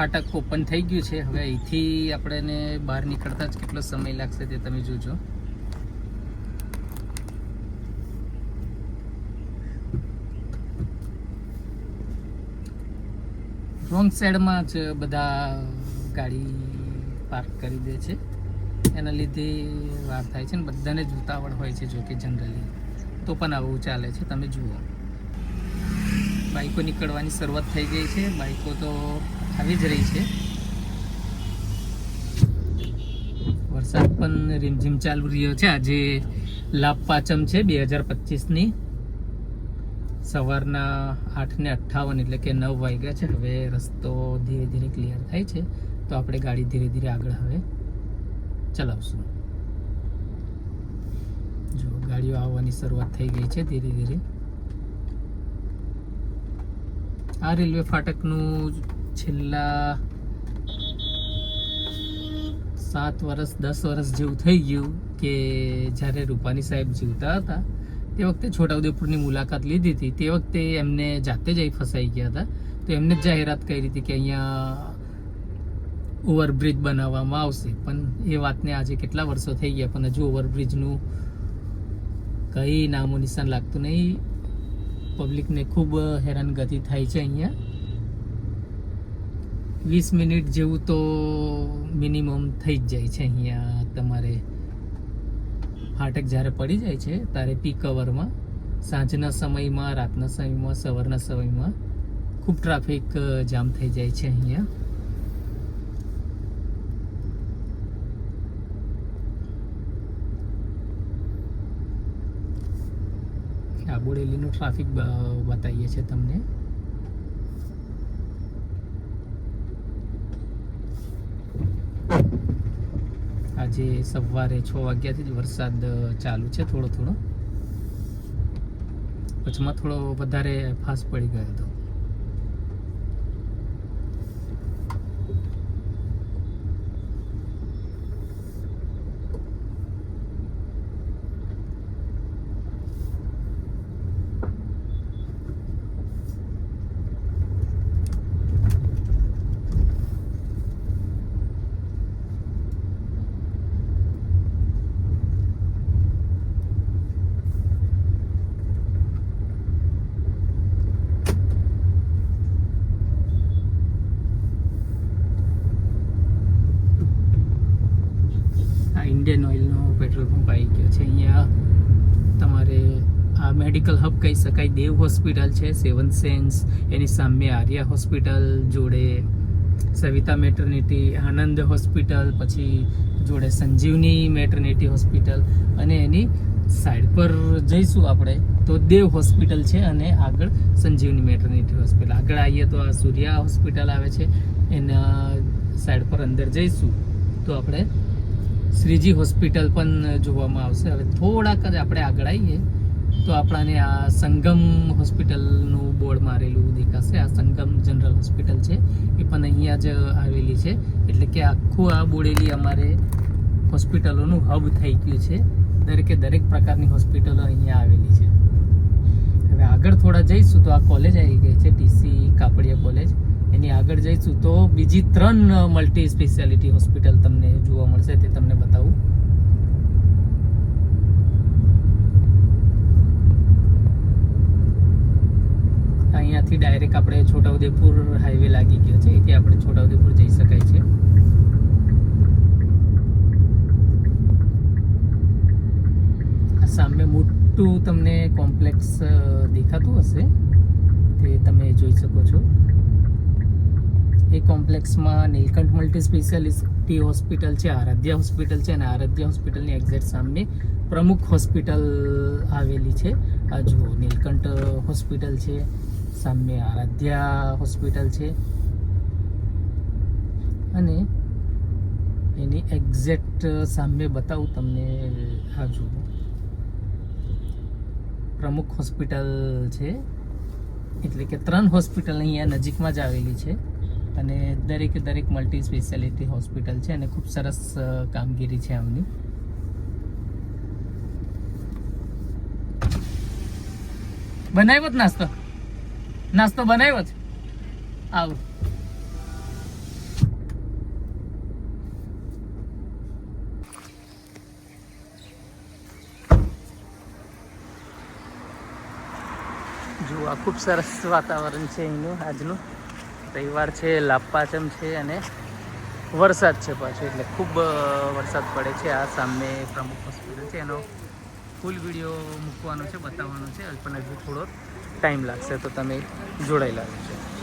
ફાટક ઓપન થઈ ગયું છે. હવે અહીંથી આપણે બહાર નીકળતા જ કેટલો સમય લાગશે તે તમે જોજો. રોંગ સાઈડમાં જ બધા ગાડી પાર્ક કરી દે છે. એના લીધે વાર થાય છે ને બધાને જ ઉતાવળ હોય છે જો કે જનરલી. તો પણ આવું ચાલે છે. તમે જુઓ. બાઈકો નીકળવાની શરૂઆત થઈ ગઈ છે. બાઈકો તો આવી જ રહી છે. વરસાદ પણ રીમઝીમ ચાલુ રહ્યો છે. આજે લાભ પાચમ છે બે હજાર પચીસની. સવારના આઠ ને અઠ્ઠાવન એટલે કે નવ વાગ્યા છે. હવે રસ્તો ધીરે ધીરે ક્લિયર થાય છે. તો આપણે ગાડી ધીરે ધીરે આગળ હવે ચલાવશું. જો ગાડીઓ આવવાની શરૂઆત થઈ ગઈ છે ધીરે ધીરે. આ રેલવે ફાટકનું છેલ્લા સાત વર્ષ દસ વર્ષ જેવું થઈ ગયું કે જ્યારે રૂપાણી સાહેબ જીવતા હતા, તે વખતે છોટાઉદેપુરની મુલાકાત લીધી હતી. તે વખતે એમને જાતે જ અહીં ફસાઈ ગયા હતા. તો એમને જ જાહેરાત કરી હતી કે અહીંયા ઓવરબ્રિજ બનાવવામાં આવશે. પણ એ વાતને આજે કેટલા વર્ષો થઈ ગયા, પણ હજુ ઓવરબ્રિજનું કંઈ નામો નિશાન લાગતું નહીં. પબ્લિકને ખૂબ હેરાનગતિ થાય છે અહીંયા. વીસ મિનિટ જેવું તો મિનિમમ થઈ જ જાય છે અહીંયા તમારે ફાટક જ્યારે પડી જાય છે, ત્યારે પીક અવરમાં સાંજના સમયમાં, રાતના સમયમાં, સવારના સમયમાં ખૂબ ટ્રાફિક જામ થઈ જાય છે અહીંયા. આબોડેલીનું ટ્રાફિક બતાવીએ છીએ તમને. આજે સવારે છ વાગ્યાથી જ વરસાદ ચાલુ છે થોડો થોડો. વચમાં થોડો વધારે ફાસ્ટ પડી ગયો હતો આ ઇન્ડિયન ઓઇલનો પેટ્રોલ પંપ આવી ગયો છે. અહીંયા તમારે આ મેડિકલ હબ કહી શકાય. દેવ હોસ્પિટલ છે સેવન સેન્સ એની સામે આર્યા હોસ્પિટલ જોડે સવિતા મેટર્નિટી આનંદ હોસ્પિટલ પછી જોડે સંજીવની મેટર્નિટી હોસ્પિટલ અને એની સાઈડ પર જઈશું આપણે, તો દેવ હોસ્પિટલ છે અને આગળ સંજીવની મેટર્નિટી હોસ્પિટલ આગળ આવીએ તો આ સૂર્યા હોસ્પિટલ આવે છે. એના સાઈડ પર અંદર જઈશું. તો આપણે શ્રીજી હોસ્પિટલ પણ જોવામાં આવશે. હવે થોડાક જ આપણે આગળ આવીએ તો આપણાને આ સંગમ હોસ્પિટલનું બોર્ડ મારેલું દેખાશે. આ સંગમ જનરલ હોસ્પિટલ છે. એ પણ અહીંયા જ આવેલી છે. એટલે કે આખું આ બોડેલી અમારે હોસ્પિટલોનું હબ થઈ ગયું છે. દરેકે દરેક પ્રકારની હોસ્પિટલો અહીંયા આવેલી છે. હવે આગળ થોડા જઈશું તો આ કોલેજ આવી ગઈ છે. TC Kapadia college. એની આગળ જઈશું, તો બીજી ત્રણ મલ્ટી સ્પેશિયાલિટી હોસ્પિટલ તમને જોવા મળશે, તે તમને બતાવું. અહીંયાથી ડાયરેક્ટ આપણે છોટાઉદેપુર હાઈવે લાગી ગયો છે, એથી આપણે છોટાઉદેપુર જઈ શકાય છે. સામે મોટું તમને કોમ્પ્લેક્સ દેખાતું હશે, તે તમે જોઈ શકો છો. એ કોમ્પ્લેક્સમાં નીલકંઠ મલ્ટી સ્પેશિયાલિટી હોસ્પિટલ છે, આરાધ્યા હોસ્પિટલ છે અને આરાધ્યા હોસ્પિટલની એક્ઝેક્ટ સામે પ્રમુખ હોસ્પિટલ આવેલી છે. આ જુઓ, નીલકંઠ હોસ્પિટલ છે, સામે આરાધ્યા હોસ્પિટલ છે. અને એની એક્ઝેક્ટ સામે બતાવું તમને આ જુઓ. પ્રમુખ હોસ્પિટલ છે, એટલે કે ત્રણ હોસ્પિટલ અહીંયા નજીકમાં જ આવેલી છે. અને દરેકે દરેક મલ્ટી સ્પેશિયાલિટી હોસ્પિટલ છે અને ખૂબ સરસ કામગીરી છે આમની. બનાવ્યો જ નાસ્તો? નાસ્તો બનાવ્યો જ? આવું. જુઓ ખૂબ સરસ વાતાવરણ છે એનું આજનું. રવિવાર છે લાપાચમ છે અને વરસાદ છે પાછો. એટલે ખૂબ વરસાદ પડે છે. આ સામે પ્રમુખ હોસ્પિટલ છે. એનો ફૂલ વીડિયો મૂકવાનો છે, બતાવવાનો છે. અલ્પના હજુ થોડો ટાઈમ લાગશે તો તમે જોડાયેલા રહેજો.